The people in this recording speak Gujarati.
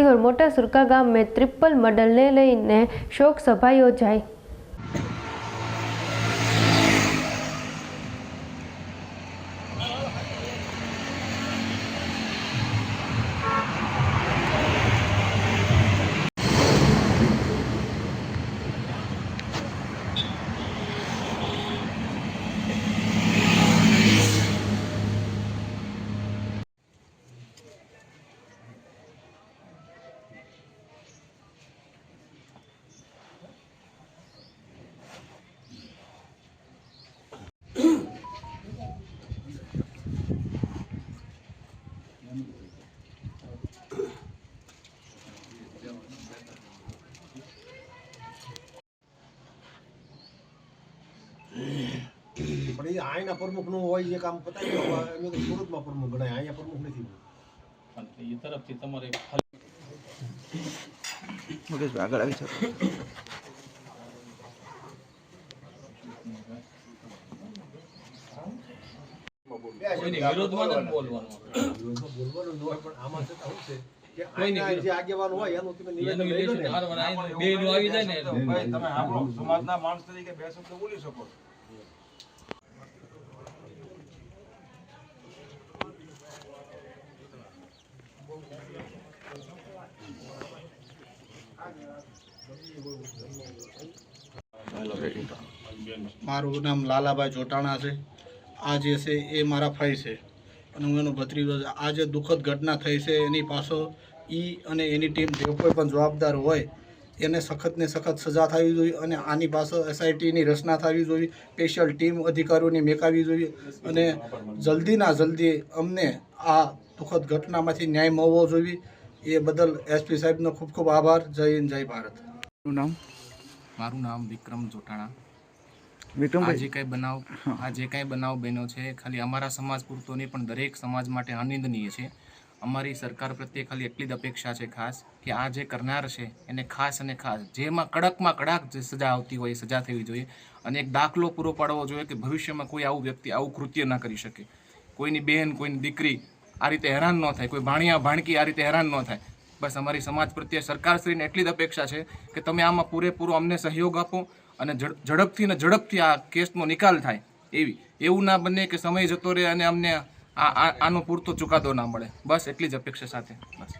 સિહોર મોટા સુરકા ગામે ટ્રિપલ મર્ડરને લઈને શોક સભા યોજાઈ. પણ એ અહીંના પ્રમુખનું હોય એ કામ પતાવી દો એમ તો સુરતમાં પ્રમુખ ગણાય અહીંયા પ્રમુખ નથી અને એ તરફથી તમારે મુકેશભાઈ આગળ આવી શકો વિરોધમાં બોલવાનું. બોલવાનું હોય પણ આમાં છતાં શું છે કે જે આગેવાન હોય એનું તમે નિવેદન લઈ લો ને. બે નું આવી જાય ને તમે આપણો સમાજના માણસ તરીકે બે શબ્દ બોલી શકો મારું નામ લાલાભાઈ જોટાણા છે. આ જે છે એ મારા ભાઈ છે. અને હું એનો ભત્રીજો છે. આ જે દુઃખદ ઘટના થઈ છે એની પાછો ઈ અને એની ટીમ જે કોઈ પણ જવાબદાર હોય એને સખતને સખત સજા થવી જોઈએ અને આની પાસે એસઆઈટીની રચના થવી જોઈએ સ્પેશિયલ ટીમ અધિકારીઓની મેકાવી જોઈએ અને જલ્દીના જલ્દી અમને આ દુઃખદ ઘટનામાંથી ન્યાય મળવો જોઈએ. એ બદલ એસપી સાહેબનો ખૂબ ખૂબ આભાર. જય હિન્દ જય ભારત. નામ મારું નામ વિક્રમ જોટાણા વિક્રમભાઈ? જે કાંઈ બનાવ આ જે કાંઈ બનાવ બન્યો છે. ખાલી અમારા સમાજ પૂરતો નહીં પણ દરેક સમાજ માટે અનિંદનીય છે. અમારી સરકાર પ્રત્યે ખાલી એટલી જ અપેક્ષા છે ખાસ કે આ જે કરનાર છે એને ખાસ અને ખાસ જેમાં કડકમાં કડાક જે સજા આવતી હોય સજા થવી જોઈએ અને એક દાખલો પૂરો પાડવો જોઈએ કે ભવિષ્યમાં કોઈ આવું વ્યક્તિ આવું કૃત્ય ના કરી શકે. કોઈની બહેન કોઈની દીકરી આ રીતે હેરાન ન થાય. કોઈ ભાણિયા ભાણકી આ રીતે હેરાન ન થાય. બસ અમારી સમાજ પ્રત્યે સરકારશ્રીને એટલી જ અપેક્ષા છે કે તમે આમાં પૂરેપૂરો અમને સહયોગ આપો અને ઝડપથી ને ઝડપથી આ કેસનો નિકાલ થાય એવી, એવું ના બને કે સમય જતો રહે અને અમને આનો પૂરતો ચુકાદો ના મળે. બસ એટલી જ અપેક્ષા સાથે. બસ.